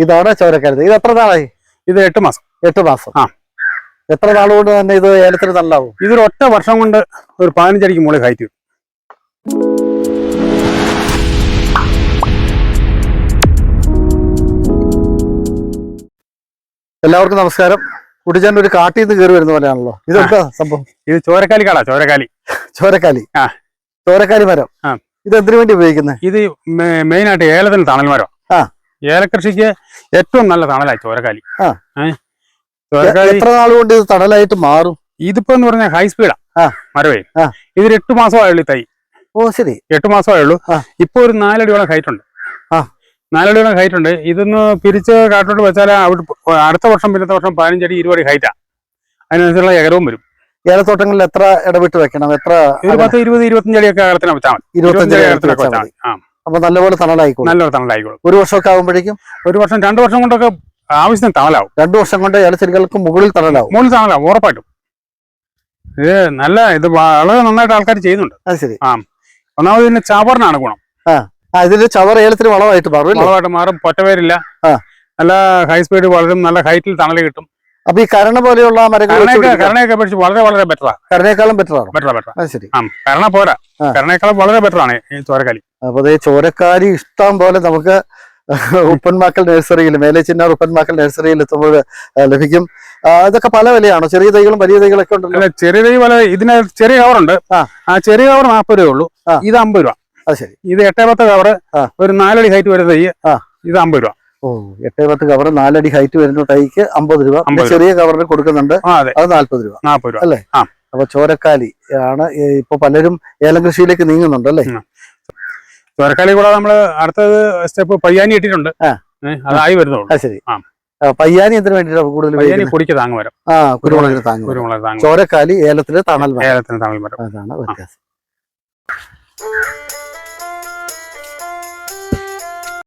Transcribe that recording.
ഇതാണ് ചോരക്കരുത്. ഇത് എത്ര നാളായി? ഇത് എട്ട് മാസം. എട്ട് മാസം. ആ. എത്ര നാളുകൊണ്ട് തന്നെ ഇത് ഏലത്തിന് നല്ലാവും? ഇതൊരു ഒറ്റ വർഷം കൊണ്ട് ഒരു പതിനഞ്ചടിക്ക് മുകളിൽ കയറ്റി എല്ലാവർക്കും നമസ്കാരം. കുടിച്ചാൻ ഒരു കാട്ടിൽ നിന്ന് കയറി വരുന്ന പോലെയാണല്ലോ. ഇതെന്താ സംഭവം? ഇത് ചോരക്കാലി കാടാ ചോരക്കാലി. ചോരക്കാലി. ആ. ചോരക്കാലി മരം. ആ. ഇത് എന്തിനു വേണ്ടി ഉപയോഗിക്കുന്നത് ഇത് മെയിനായിട്ട് ഏലത്തിന് തണൽ മരം ആ. ഏലകൃഷിക്ക് ഏറ്റവും നല്ല തണലായി ചോരക്കാലി എത്ര നാൾ കൊണ്ട് ഇത് തണലായിട്ട് മാറും? ഇതിപ്പോ എന്ന് പറഞ്ഞാൽ ഹൈ സ്പീഡാ ആ. മരവേ. ഇതിൽ എട്ട് മാസമായുള്ളൂ തൈ? ഓ ശരി. എട്ട് മാസമായുള്ളൂ. ഇപ്പൊ ഒരു നാലടിയോളം ഹൈറ്റ് ഉണ്ട്. ആ. നാലടിയോളം ഹൈറ്റ് ഉണ്ട്. ഇതൊന്ന് പിരിച്ച് കാട്ടോട്ട് വെച്ചാൽ അവിടെ അടുത്ത വർഷം പിന്നത്തെ വർഷം പതിനഞ്ചടി ഇരുപടി ഹൈറ്റാ അതിനനുസരിച്ചുള്ള ഏകരവും വരും. ഏലത്തോട്ടങ്ങളിൽ എത്ര ഇടപെട്ട് വെക്കണം? എത്ര ഒരു പത്ത് ഇരുപത് ഇരുപത്തഞ്ച് അടിയൊക്കെ അകലത്തിന് വെച്ചാൽ മതി. ഇരുപത്തഞ്ച് ഇരുപത്തഞ്ചടി അകലത്തിനൊക്കെ വെച്ചാൽ മതി. ആ. അപ്പൊ നല്ലപോലെ തണലായിക്കോളും. നല്ലൊരു തണലായിക്കോളും. ഒരു വർഷമൊക്കെ ആകുമ്പോഴേക്കും ഒരു വർഷം രണ്ടു വർഷം കൊണ്ടൊക്കെ ആവശ്യത്തിന് തണലാവും. രണ്ടു വർഷം കൊണ്ട് ഇലച്ചെടികൾക്ക് മുകളിൽ തണലാവും. മുകളിൽ തണലാവും ഉറപ്പായിട്ടും. ഇത് നല്ല ഇത് വളരെ നന്നായിട്ട് ആൾക്കാർ ചെയ്യുന്നുണ്ട്. അത് ശരി. ആ. ഒന്നാമത് ഇതിന്റെ ചവറിനാണ് ഗുണം. ആ. ഇതിന്റെ ചവർ ഏലത്തിന് വളമായിട്ട് മാറും അല്ലേ? വളമായിട്ട് മാറും പൊറ്റവേരില്ല. ആ. നല്ല ഹൈ സ്പീഡ് വളരും നല്ല ഹൈറ്റിൽ തണൽ കിട്ടും. അപ്പൊ ഈ കരണ പോലെയുള്ള മരങ്ങൾ വെച്ച് കരണയൊക്കെ പഠിച്ച് കരണയൊക്കെ അപേക്ഷിച്ച് വളരെ വളരെ ബെറ്ററാ കരണേക്കാളും ബെറ്ററാണ് ബെറ്ററാ ബെറ്ററാ അത് ശരി. ആ കരണ പോരാ. ആ. കരണയേക്കാളും വളരെ ബെറ്ററാണ് ഈ ചോരക്കാലി അപ്പൊ അതേ ചോരക്കാരി ഇഷ്ടം പോലെ നമുക്ക് ഉപ്പൻമാക്കൽ നഴ്സറിയിൽ മേലേച്ചിന്നാർ ഉപ്പൻമാക്കൽ നഴ്സറിയിൽ എത്തുമ്പോൾ ലഭിക്കും. ഇതൊക്കെ പല വിലയാണോ. ചെറിയ തൈകളും വലിയ തൈകളൊക്കെ ഉണ്ടല്ലോ. ചെറിയ തൈ പല ഇതിന് ചെറിയ കവറുണ്ട് ആ. ചെറിയ കവർ നാൽപ്പത് രൂപ ഉള്ളൂ. ഇത് അമ്പത് രൂപ. അത് ശരി. ഇത് എട്ടേ പത്ത് കവർ ഒരു നാലടി ഹൈറ്റ് വരുന്ന തൈ ആ. ഇത് അമ്പത് രൂപ. ഓ എട്ടേ പത്ത് കവർ നാലടി ഹൈറ്റ് വരുന്ന തൈക്ക് അമ്പത് രൂപ. 50 രൂപ. ചെറിയ കവറിന് കൊടുക്കുന്നുണ്ട്. അതെ. നാല്പത് രൂപ. നാൽപ്പത് രൂപ. അല്ലേ? അപ്പൊ ചോരക്കാലി ആണ് ഇപ്പൊ പലരും ഏലം കൃഷിയിലേക്ക് നീങ്ങുന്നുണ്ട് അല്ലേ? ചോരക്കാലി കൂടാതെ നമ്മൾ അടുത്തത് സ്റ്റെപ്പ് പയ്യാനി ഇട്ടിട്ടുണ്ട്. അതായി വരുന്നുള്ളൂ. ശരി. പയ്യാനി എന്തിനു വേണ്ടിയിട്ടാണ് കൂടുതൽ? കുടിക്ക് താങ്ങ് മരം. ആ കുരുമുളകിന് താങ്ങ് കുരുമുളക് താങ്ങ് ചോരക്കാലി ഏലത്തിന് തണൽ മരം. ഏലത്തിന് തണൽ മരം. അതാണ് വ്യത്യാസം.